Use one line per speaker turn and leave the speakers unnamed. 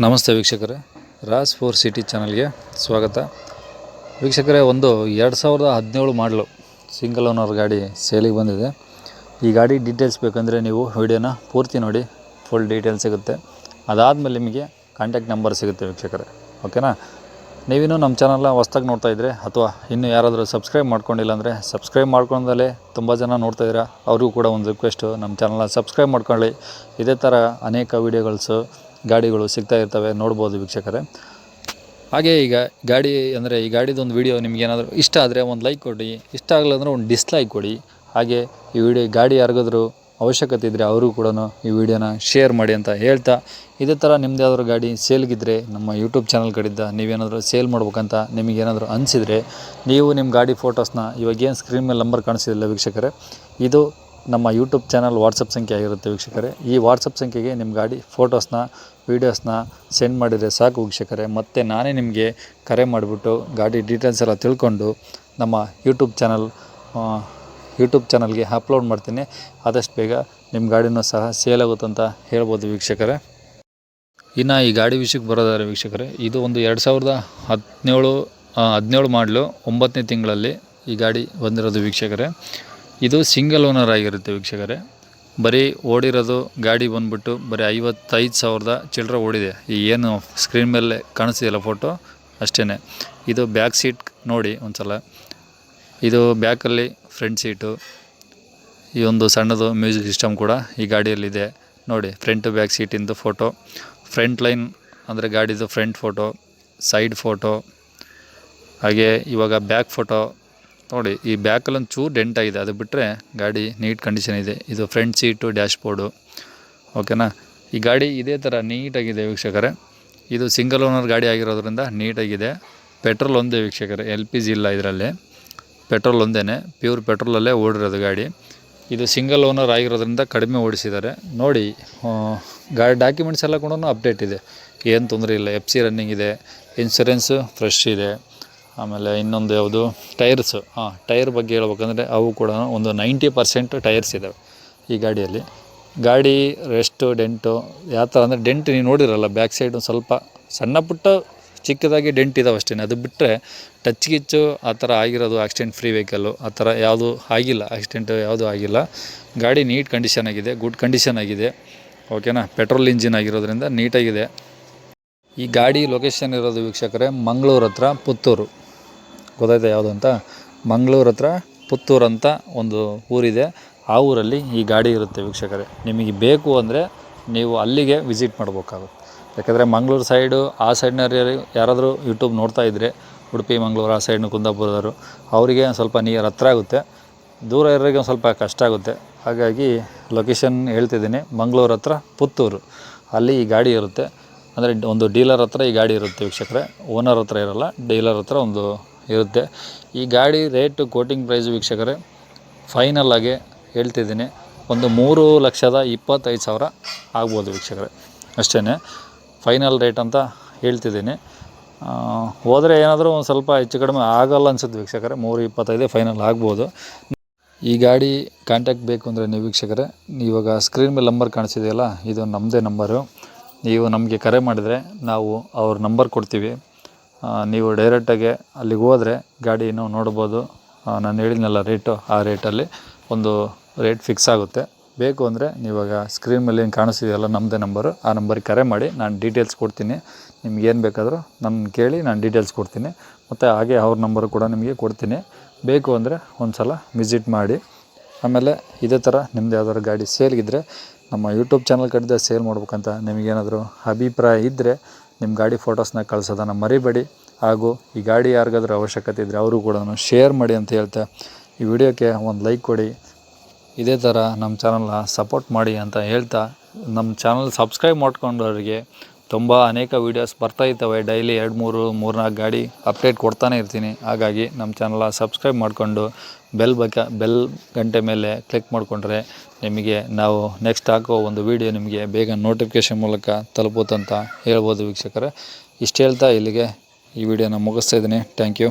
ನಮಸ್ತೆ ವೀಕ್ಷಕರೇ. Raj four city ಚಾನಲ್ಗೆ ಸ್ವಾಗತ. ವೀಕ್ಷಕರೇ, ಒಂದು ಎರಡು ಸಾವಿರದ ಹದಿನೇಳು ಮಾಡಲು ಸಿಂಗಲ್ ಓನರ್ ಗಾಡಿ ಸೇಲಿಗೆ ಬಂದಿದೆ. ಈ ಗಾಡಿ ಡೀಟೇಲ್ಸ್ ಬೇಕಂದರೆ ನೀವು ವಿಡಿಯೋನ ಪೂರ್ತಿ ನೋಡಿ, ಫುಲ್ ಡೀಟೇಲ್ಸ್ ಸಿಗುತ್ತೆ. ಅದಾದಮೇಲೆ ನಿಮಗೆ ಕಾಂಟ್ಯಾಕ್ಟ್ ನಂಬರ್ ಸಿಗುತ್ತೆ ವೀಕ್ಷಕರೇ. ಓಕೆನಾ? ನೀವಿನ್ನೂ ನಮ್ಮ ಚಾನಲ್ನ ಹೊಸ್ದಾಗಿ ನೋಡ್ತಾ ಇದ್ದರೆ ಅಥವಾ ಇನ್ನೂ ಯಾರಾದರೂ ಸಬ್ಸ್ಕ್ರೈಬ್ ಮಾಡ್ಕೊಂಡಿಲ್ಲ ಅಂದರೆ ಸಬ್ಸ್ಕ್ರೈಬ್ ಮಾಡ್ಕೊಂಡಲ್ಲೇ ತುಂಬ ಜನ ನೋಡ್ತಾ ಇದ್ದೀರಾ, ಅವ್ರಿಗೂ ಕೂಡ ಒಂದು ರಿಕ್ವೆಸ್ಟು. ನಮ್ಮ ಚಾನಲ್ನ ಸಬ್ಸ್ಕ್ರೈಬ್ ಮಾಡ್ಕೊಳ್ಳಿ. ಇದೇ ಥರ ಅನೇಕ ವೀಡಿಯೋಗಳ್ಸು ಗಾಡಿಗಳು ಸಿಗ್ತಾ ಇರ್ತವೆ, ನೋಡ್ಬೋದು ವೀಕ್ಷಕರೇ. ಹಾಗೆ ಈಗ ಗಾಡಿ ಅಂದರೆ ಈ ಗಾಡಿದೊಂದು ವೀಡಿಯೋ ನಿಮ್ಗೆ ಏನಾದರೂ ಇಷ್ಟ ಆದರೆ ಒಂದು ಲೈಕ್ ಕೊಡಿ, ಇಷ್ಟ ಆಗಲ್ಲ ಅಂದರೆ ಒಂದು ಡಿಸ್ಲೈಕ್ ಕೊಡಿ. ಹಾಗೆ ಈ ವಿಡಿಯೋ ಗಾಡಿ ಯಾರಿಗಾದ್ರೂ ಅವಶ್ಯಕತೆ ಇದ್ದರೆ ಅವರು ಕೂಡ ಈ ವಿಡಿಯೋನ ಶೇರ್ ಮಾಡಿ ಅಂತ ಹೇಳ್ತಾ. ಇದೇ ಥರ ನಿಮ್ಮದೇ ಆದರೂ ಗಾಡಿ ಸೇಲ್ಗಿದ್ರೆ ನಮ್ಮ ಯೂಟ್ಯೂಬ್ ಚಾನಲ್ ಕಡೆಯಿಂದ ನೀವೇನಾದರೂ ಸೇಲ್ ಮಾಡ್ಬೇಕಂತ ನಿಮಗೇನಾದರೂ ಅನಿಸಿದರೆ, ನೀವು ನಿಮ್ಮ ಗಾಡಿ ಫೋಟೋಸ್ನ ಇವಾಗೇನು ಸ್ಕ್ರೀನ್ ಮೇಲೆ ನಂಬರ್ ಕಾಣಿಸಿದಿಲ್ಲ ವೀಕ್ಷಕರೇ, ಇದು ನಮ್ಮ ಯೂಟ್ಯೂಬ್ ಚಾನಲ್ ವಾಟ್ಸಪ್ ಸಂಖ್ಯೆ ಆಗಿರುತ್ತೆ ವೀಕ್ಷಕರೇ. ಈ ವಾಟ್ಸಪ್ ಸಂಖ್ಯೆಗೆ ನಿಮ್ಮ ಗಾಡಿ ಫೋಟೋಸ್ನ ವೀಡಿಯೋಸ್ನ ಸೆಂಡ್ ಮಾಡಿದರೆ ಸಾಕು ವೀಕ್ಷಕರೇ. ಮತ್ತು ನಾನೇ ನಿಮಗೆ ಕರೆ ಮಾಡಿಬಿಟ್ಟು ಗಾಡಿ ಡೀಟೇಲ್ಸ್ ಎಲ್ಲ ತಿಳ್ಕೊಂಡು ನಮ್ಮ ಯೂಟ್ಯೂಬ್ ಚಾನಲ್ ಯೂಟ್ಯೂಬ್ ಚಾನಲ್ಗೆ ಅಪ್ಲೋಡ್ ಮಾಡ್ತೀನಿ. ಆದಷ್ಟು ಬೇಗ ನಿಮ್ಮ ಗಾಡಿನೂ ಸಹ ಸೇಲ್ ಆಗುತ್ತಂತ ಹೇಳ್ಬೋದು ವೀಕ್ಷಕರೇ. ಇನ್ನು ಈ ಗಾಡಿ ವಿಷಯಕ್ಕೆ ಬರೋದಾದ್ರೆ ವೀಕ್ಷಕರೇ, ಇದು ಒಂದು ಎರಡು ಸಾವಿರದ ಹದಿನೇಳು ಹದಿನೇಳು ಮಾಡಲು ಒಂಬತ್ತನೇ ತಿಂಗಳಲ್ಲಿ ಈ ಗಾಡಿ ಬಂದಿರೋದು ವೀಕ್ಷಕರೇ. ಇದು ಸಿಂಗಲ್ ಓನರ್ ಆಗಿರುತ್ತೆ ವೀಕ್ಷಕರೇ. ಬರೀ ಓಡಿರೋದು ಗಾಡಿ ಬಂದ್ಬಿಟ್ಟು ಬರೀ ಐವತ್ತೈದು ಸಾವಿರದ ಚಿಲ್ಲರೆ ಓಡಿದೆ. ಈ ಏನು ಸ್ಕ್ರೀನ್ ಮೇಲೆ ಕಾಣಿಸ್ತಿದೆಯಲ್ಲ ಫೋಟೋ? ಅಷ್ಟೇ ಇದು ಬ್ಯಾಕ್ ಸೀಟ್ ನೋಡಿ ಒಂದು ಸಲ ಇದು ಬ್ಯಾಕಲ್ಲಿ ಫ್ರಂಟ್ ಸೀಟು. ಈ ಒಂದು ಸಣ್ಣದು ಮ್ಯೂಸಿಕ್ ಸಿಸ್ಟಮ್ ಕೂಡ ಈ ಗಾಡಿಯಲ್ಲಿದೆ. ನೋಡಿ, ಫ್ರಂಟ್ ಬ್ಯಾಕ್ ಸೀಟಿಂದು ಫೋಟೋ. ಫ್ರಂಟ್ ಲೈನ್ ಅಂದರೆ ಗಾಡಿದು ಫ್ರಂಟ್ ಫೋಟೋ, ಸೈಡ್ ಫೋಟೋ. ಹಾಗೆ ಇವಾಗ ಬ್ಯಾಕ್ ಫೋಟೋ ನೋಡಿ, ಈ ಬ್ಯಾಕಲ್ಲಿ ಒಂದು ಚೂರು ಡೆಂಟ್ ಆಗಿದೆ. ಅದು ಬಿಟ್ಟರೆ ಗಾಡಿ ನೀಟ್ ಕಂಡೀಷನ್ ಇದೆ. ಇದು ಫ್ರಂಟ್ ಸೀಟು ಡ್ಯಾಶ್ ಬೋರ್ಡು ಓಕೆನಾ? ಈ ಗಾಡಿ ಇದೇ ಥರ ನೀಟಾಗಿದೆ ವೀಕ್ಷಕರೇ. ಇದು ಸಿಂಗಲ್ ಓನರ್ ಗಾಡಿ ಆಗಿರೋದ್ರಿಂದ ನೀಟಾಗಿದೆ. ಪೆಟ್ರೋಲ್ ಒಂದೇ ವೀಕ್ಷಕರೇ, ಎಲ್ ಪಿ ಜಿ ಇಲ್ಲ ಇದರಲ್ಲಿ. ಪೆಟ್ರೋಲ್ ಒಂದೇ ಪ್ಯೂರ್ ಪೆಟ್ರೋಲಲ್ಲೇ ಓಡಿರೋದು ಗಾಡಿ. ಇದು ಸಿಂಗಲ್ ಓನರ್ ಆಗಿರೋದ್ರಿಂದ ಕಡಿಮೆ ಓಡಿಸಿದ್ದಾರೆ. ನೋಡಿ ಗಾಡಿ ಡಾಕ್ಯುಮೆಂಟ್ಸ್ ಎಲ್ಲ ಕೂಡ ಅಪ್ಡೇಟ್ ಇದೆ. ಏನು ತೊಂದರೆ ಇಲ್ಲ, ಎಫ್ ಸಿ ರನ್ನಿಂಗ್ ಇದೆ, ಇನ್ಸೂರೆನ್ಸು ಫ್ರೆಶ್ ಇದೆ. ಆಮೇಲೆ ಇನ್ನೊಂದು ಯಾವುದು, ಟೈರ್ಸು. ಹಾಂ, ಟೈರ್ ಬಗ್ಗೆ ಹೇಳ್ಬೇಕಂದ್ರೆ ಅವು ಕೂಡ ಒಂದು ನೈಂಟಿ ಪರ್ಸೆಂಟ್ ಟೈರ್ಸ್ ಇದ್ದಾವೆ ಈ ಗಾಡಿಯಲ್ಲಿ. ಗಾಡಿ ರೆಸ್ಟು ಡೆಂಟು, ಯಾವ ಥರ ಅಂದರೆ ಡೆಂಟ್ ನೀವು ನೋಡಿರಲ್ಲ, ಬ್ಯಾಕ್ ಸೈಡು ಸ್ವಲ್ಪ ಸಣ್ಣ ಪುಟ್ಟ ಚಿಕ್ಕದಾಗಿ ಡೆಂಟ್ ಇದಾವೆ ಅಷ್ಟೇ ಅದು ಬಿಟ್ಟರೆ ಟಚ್ ಗಿಚ್ಚು ಆ ಥರ ಆಗಿರೋದು ಆಕ್ಸಿಡೆಂಟ್ ಫ್ರೀ ವೆಹಿಕಲ್ಲು ಆ ಥರ ಯಾವುದು ಆಗಿಲ್ಲ ಆಕ್ಸಿಡೆಂಟು ಯಾವುದೂ ಆಗಿಲ್ಲ. ಗಾಡಿ ನೀಟ್ ಕಂಡೀಷನ್ ಆಗಿದೆ ಗುಡ್ ಕಂಡೀಷನ್ ಆಗಿದೆ. ಓಕೆನಾ ಪೆಟ್ರೋಲ್ ಇಂಜಿನ್ ಆಗಿರೋದ್ರಿಂದ ನೀಟಾಗಿದೆ ಈ ಗಾಡಿ ಲೊಕೇಶನ್ ಇರೋದು ವೀಕ್ಷಕರೇ, ಮಂಗಳೂರು ಹತ್ರ ಪುತ್ತೂರು. ಗೊತ್ತಾಯ್ತಾ ಯಾವುದು ಅಂತ? ಮಂಗಳೂರು ಹತ್ರ ಪುತ್ತೂರು ಅಂತ ಒಂದು ಊರಿದೆ. ಆ ಊರಲ್ಲಿ ಈ ಗಾಡಿ ಇರುತ್ತೆ ವೀಕ್ಷಕರೇ. ನಿಮಗೆ ಬೇಕು ಅಂದರೆ ನೀವು ಅಲ್ಲಿಗೆ ವಿಸಿಟ್ ಮಾಡಬೇಕಾಗುತ್ತೆ. ಯಾಕಂದರೆ ಮಂಗಳೂರು ಸೈಡು, ಆ ಸೈಡ್ನವ್ರು ಯಾರಾದರೂ ಯೂಟ್ಯೂಬ್ ನೋಡ್ತಾ ಇದ್ದರೆ ಉಡುಪಿ, ಮಂಗಳೂರು, ಆ ಸೈಡ್ನ ಕುಂದಾಪುರದವರು, ಅವರಿಗೆ ಸ್ವಲ್ಪ ನೀರು ಹತ್ರ ಆಗುತ್ತೆ. ದೂರ ಇರೋರಿಗೆ ಒಂದು ಸ್ವಲ್ಪ ಕಷ್ಟ ಆಗುತ್ತೆ. ಹಾಗಾಗಿ ಲೊಕೇಶನ್ ಹೇಳ್ತಿದ್ದೀನಿ. ಮಂಗಳೂರು ಹತ್ರ ಪುತ್ತೂರು. ಅಲ್ಲಿ ಈ ಗಾಡಿ ಇರುತ್ತೆ. ಅಂದರೆ ಒಂದು ಡೀಲರ್ ಹತ್ರ ಈ ಗಾಡಿ ಇರುತ್ತೆ ವೀಕ್ಷಕರೇ. ಓನರ್ ಹತ್ರ ಇರೋಲ್ಲ, ಡೀಲರ್ ಹತ್ರ ಒಂದು ಇರುತ್ತೆ. ಈ ಗಾಡಿ ರೇಟು ಕೋಟಿಂಗ್ ಪ್ರೈಸ್ ವೀಕ್ಷಕರೇ ಫೈನಲ್ ಆಗಿ ಹೇಳ್ತಿದ್ದೀನಿ. ಒಂದು ಮೂರು ಲಕ್ಷದ ಇಪ್ಪತ್ತೈದು ಸಾವಿರ ಆಗ್ಬೋದು ವೀಕ್ಷಕರೇ. ಅಷ್ಟೇ ಫೈನಲ್ ರೇಟ್ ಅಂತ ಹೇಳ್ತಿದ್ದೀನಿ. ಹೋದರೆ ಏನಾದರೂ ಒಂದು ಸ್ವಲ್ಪ ಹೆಚ್ಚು ಕಡಿಮೆ ಆಗಲ್ಲ ಅನ್ಸುತ್ತೆ ವೀಕ್ಷಕರೇ. ಮೂರು ಇಪ್ಪತ್ತೈದೇ ಫೈನಲ್ ಆಗ್ಬೋದು. ಈ ಗಾಡಿ ಕಾಂಟ್ಯಾಕ್ಟ್ ಬೇಕು ಅಂದರೆ ನೀವು ವೀಕ್ಷಕರೇ, ಇವಾಗ ಸ್ಕ್ರೀನ್ ಮೇಲೆ ನಂಬರ್ ಕಾಣಿಸಿದೆಯಲ್ಲ, ಇದು ನಮ್ಮದೇ ನಂಬರು ನೀವು ನಮಗೆ ಕರೆ ಮಾಡಿದರೆ ನಾವು ಅವ್ರ ನಂಬರ್ ಕೊಡ್ತೀವಿ. ನೀವು ಡೈರೆಕ್ಟಾಗಿ ಅಲ್ಲಿಗೆ ಹೋದರೆ ನಾವು ನೋಡ್ಬೋದು. ನಾನು ಹೇಳಿದ್ನಲ್ಲ ರೇಟು ಆ ರೇಟಲ್ಲಿ ಒಂದು ರೇಟ್ ಫಿಕ್ಸ್ ಆಗುತ್ತೆ. ಬೇಕು ಅಂದರೆ ನೀವಾಗ ಸ್ಕ್ರೀನ್ ಮೇಲೆ ಏನು ಕಾಣಿಸ್ತಿದೆಯಲ್ಲ ನಮ್ಮದೇ ನಂಬರು ಆ ನಂಬರಿಗೆ ಕರೆ ಮಾಡಿ ನಾನು ಡೀಟೇಲ್ಸ್ ಕೊಡ್ತೀನಿ. ನಿಮ್ಗೆ ಏನು ಬೇಕಾದರೂ ನನ್ನ ಕೇಳಿ ನಾನು ಡೀಟೇಲ್ಸ್ ಕೊಡ್ತೀನಿ. ಮತ್ತು ಹಾಗೆ ಅವ್ರ ನಂಬರು ಕೂಡ ನಿಮಗೆ ಕೊಡ್ತೀನಿ. ಬೇಕು ಅಂದರೆ ಒಂದು ಸಲ ವಿಸಿಟ್ ಮಾಡಿ. ಆಮೇಲೆ ಇದೇ ಥರ ನಿಮ್ಮದು ಯಾವ್ದಾದ್ರು ಗಾಡಿ ಸೇಲ್ಗಿದ್ರೆ ನಮ್ಮ ಯೂಟ್ಯೂಬ್ ಚಾನಲ್ ಕಡೆದ ಸೇಲ್ ಮಾಡ್ಬೇಕಂತ ನಿಮಗೇನಾದರೂ ಅಭಿಪ್ರಾಯ ಇದ್ದರೆ ನಿಮ್ಮ ಗಾಡಿ ಫೋಟೋಸ್ನ ಕಳ್ಸೋದನ್ನು ಮರಿಬೇಡಿ. ಹಾಗೂ ಈ ಗಾಡಿ ಯಾರಿಗಾದ್ರೂ ಅವಶ್ಯಕತೆ ಇದ್ದರೆ ಅವರು ಕೂಡ ಶೇರ್ ಮಾಡಿ ಅಂತ ಹೇಳ್ತಾ ಈ ವಿಡಿಯೋಕ್ಕೆ ಒಂದು ಲೈಕ್ ಕೊಡಿ. ಇದೇ ಥರ ನಮ್ಮ ಚಾನಲ್ನ ಸಪೋರ್ಟ್ ಮಾಡಿ ಅಂತ ಹೇಳ್ತಾ ನಮ್ಮ ಚಾನಲ್ ಸಬ್ಸ್ಕ್ರೈಬ್ ಮಾಡ್ಕೊಂಡವರಿಗೆ ತುಂಬ ಅನೇಕ ವೀಡಿಯೋಸ್ ಇರ್ತವೆ ಡೈಲಿ ಎರಡು, ಮೂರು, ಮೂರ್ನಾಲ್ಕು ಗಾಡಿ ಅಪ್ಡೇಟ್ ಕೊಡ್ತಾನೆ ಇರ್ತೀನಿ. ಹಾಗಾಗಿ ನಮ್ಮ ಚಾನಲ ಸಬ್ಸ್ಕ್ರೈಬ್ ಮಾಡಿಕೊಂಡು ಬೆಲ್ ಬಕ ಬೆಲ್ ಗಂಟೆ ಮೇಲೆ ಕ್ಲಿಕ್ ಮಾಡಿಕೊಂಡ್ರೆ ನಿಮಗೆ ನಾವು ನೆಕ್ಸ್ಟ್ ಹಾಕೋ ಒಂದು ವೀಡಿಯೋ ನಿಮಗೆ ಬೇಗ ನೋಟಿಫಿಕೇಷನ್ ಮೂಲಕ ತಲುಪುತ್ತಂತ ಹೇಳ್ಬೋದು ವೀಕ್ಷಕರೇ. ಇಷ್ಟು ಹೇಳ್ತಾ ಇಲ್ಲಿಗೆ ಈ ವಿಡಿಯೋನ ಮುಗಿಸ್ತಾ ಇದ್ದೀನಿ. Thank you